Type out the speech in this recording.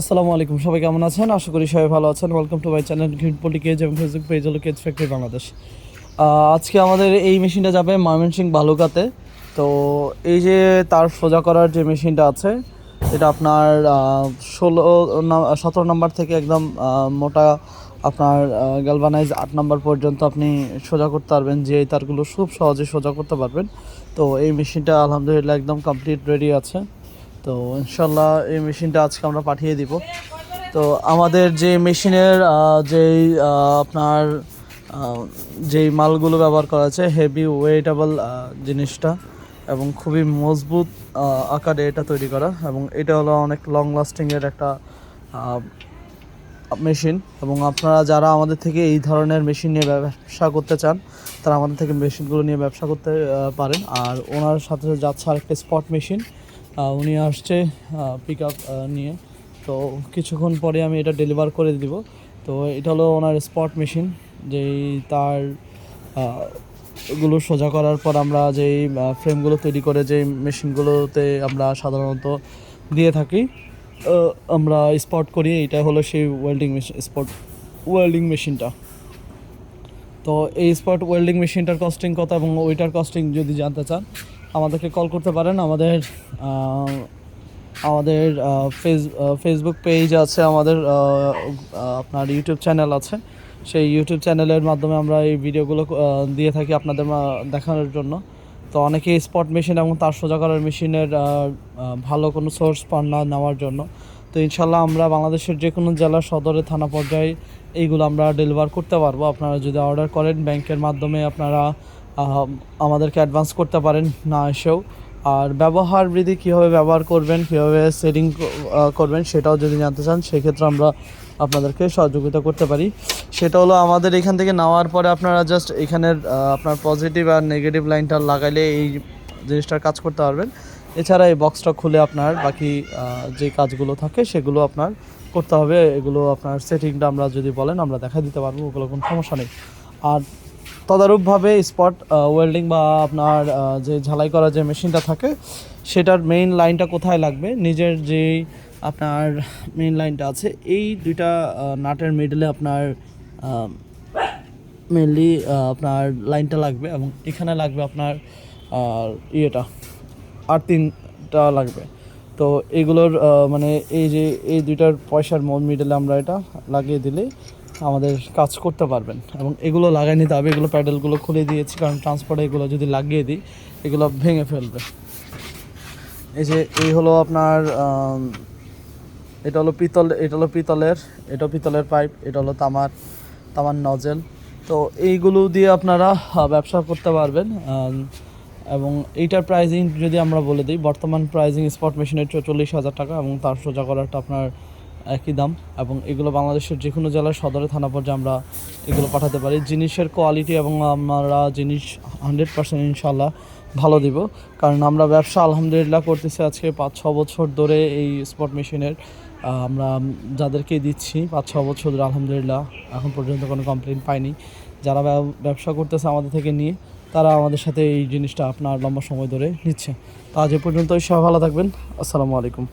আসসালামু আলাইকুম, সবাই কেমন আছেন? আশা করি সবাই ভালো আছেন। Welcome to my channel green পলিকেজ এবং ফেসবুক পেজ হলো কেজ ফ্যাক্টরি বাংলাদেশ আজকে আমাদের এই মেশিনটা যাবে ময়মনসিংহ বালুকাতে। তো এই যে তার সোজা করার যে মেশিনটা আছে, এটা আপনার ষোলো সতেরো নম্বর থেকে একদম মোটা আপনার গ্যালভানাইজ আট নম্বর পর্যন্ত আপনি সোজা করতে পারবেন, যে তারগুলো খুব সহজে সোজা করতে পারবেন। তো এই মেশিনটা আলহামদুলিল্লাহ একদম কমপ্লিট রেডি আছে। তো ইনশাল্লাহ এই মেশিনটা আজকে আমরা পাঠিয়ে দিব। তো আমাদের যে মেশিনের যেই আপনার যেই মালগুলো ব্যবহার করা আছে হেভি ওয়েটেবল জিনিসটা এবং খুবই মজবুত আকারে এটা তৈরি করা এবং এটা হলো অনেক লং লাস্টিংয়ের একটা মেশিন এবং আপনারা যারা আমাদের থেকে এই ধরনের মেশিন নিয়ে ব্যবসা করতে চান, তারা আমাদের থেকে মেশিনগুলো নিয়ে ব্যবসা করতে পারেন। আর ওনার সাথে যাচ্ছে আরেকটা স্পট মেশিন উনি আসছে পিক আপ নিয়ে। তো কিছুক্ষণ পরে আমি এটা ডেলিভার করে দিব। তো এটা হলো ওনার স্পট মেশিন যেই তারগুলো সোজা করার পর আমরা যেই ফ্রেমগুলো তৈরি করে যেই মেশিনগুলোতে আমরা সাধারণত দিয়ে থাকি আমরা স্পট করি। এটা হলো সেই ওয়েল্ডিং মেশিন স্পট ওয়েল্ডিং মেশিনটা তো এই স্পট ওয়েল্ডিং মেশিনটার কস্টিং কত এবং ওইটার কস্টিং যদি জানতে চান আমাদেরকে কল করতে পারেন। আমাদের আমাদের ফেস ফেসবুক পেজ আছে, আমাদের আপনার ইউটিউব চ্যানেল আছে। সেই ইউটিউব চ্যানেলের মাধ্যমে আমরা এই ভিডিওগুলো দিয়ে থাকি আপনাদের দেখানোর জন্য। তো অনেকে স্পট মেশিন এবং তার সোজা করার মেশিনের ভালো কোনো সোর্স পান না নেওয়ার জন্য। তো ইনশাল্লাহ আমরা বাংলাদেশের যে কোনো জেলা, সদরে, থানা পর্যায়ে এইগুলো আমরা ডেলিভার করতে পারব। আপনারা যদি অর্ডার করেন ব্যাংকের মাধ্যমে আপনারা আমাদেরকে অ্যাডভান্স করতে পারেন না এসেও। আর ব্যবহার বিধি কীভাবে ব্যবহার করবেন, কীভাবে সেটিং করবেন সেটাও যদি জানতে চান, সেক্ষেত্রে আমরা আপনাদেরকে সহযোগিতা করতে পারি। সেটা হলো আমাদের এখান থেকে নেওয়ার পরে আপনারা জাস্ট এখানের আপনার পজিটিভ আর নেগেটিভ লাইনটা লাগাইলে এই জিনিসটার কাজ করতে পারবেন। এছাড়া এই বক্সটা খুলে আপনার বাকি যে কাজগুলো থাকে সেগুলো আপনার করতে হবে। এগুলো আপনার সেটিংটা আমরা যদি বলেন, আমরা দেখা দিতে পারব, ওগুলো কোনো সমস্যা নেই। আর তদারূপভাবে স্পট ওয়েল্ডিং বা আপনার যে ঝালাই করা যে মেশিনটা থাকে, সেটার মেইন লাইনটা কোথায় লাগবে? নিজের যেই আপনার মেইন লাইনটা আছে, এই দুইটা নাটের মিডলে আপনার মেনলি আপনার লাইনটা লাগবে এবং এখানে লাগবে আপনার ইয়েটা, আর তিনটা লাগবে। তো এগুলোর মানে এই যে, এই দুইটার পয়সার মিডলে আমরা এটা লাগিয়ে দিলেই আমাদের কাজ করতে পারবেন। এবং এগুলো লাগাই নিতে হবে, এগুলো প্যাডেলগুলো খুলে দিয়েছি, কারণ ট্রান্সপোর্টে এগুলো যদি লাগিয়ে দিই, এগুলো ভেঙে ফেলবে। এই যে, এই হলো আপনার এটা হলো পিতল, এটা হলো পিতলের, এটা পিতলের পাইপ এটা হলো তামার তামার নজেল তো এইগুলো দিয়ে আপনারা ব্যবসা করতে পারবেন এবং এইটার প্রাইজিং যদি আমরা বলে দিই, বর্তমান প্রাইজিং স্পট মেশিনের চল্লিশ হাজার টাকা, এবং তার সোজা করাটা আপনার একই দাম এবং এগুলো বাংলাদেশের যে কোনো জেলার সদরে থানা পর্যায়ে আমরা এগুলো পাঠাতে পারি। জিনিসের কোয়ালিটি এবং আমরা জিনিস হান্ড্রেড পার্সেন্ট ইনশাল্লাহ ভালো দিব। কারণ আমরা ব্যবসা আলহামদুলিল্লাহ করতেছি আজকে পাঁচ, ছ বছর ধরে এই স্পট মেশিনের আমরা যাদেরকে দিচ্ছি পাঁচ, ছ বছর ধরে আলহামদুলিল্লাহ এখন পর্যন্ত কোনো কমপ্লেন পাইনি। যারা ব্যবসা করতেছে আমাদের থেকে নিয়ে, তারা আমাদের সাথে এই জিনিসটা আপনার লম্বা সময় ধরে নিচ্ছে। তো আজ এ পর্যন্তই সব ভালো থাকবেন। আসসালামু আলাইকুম।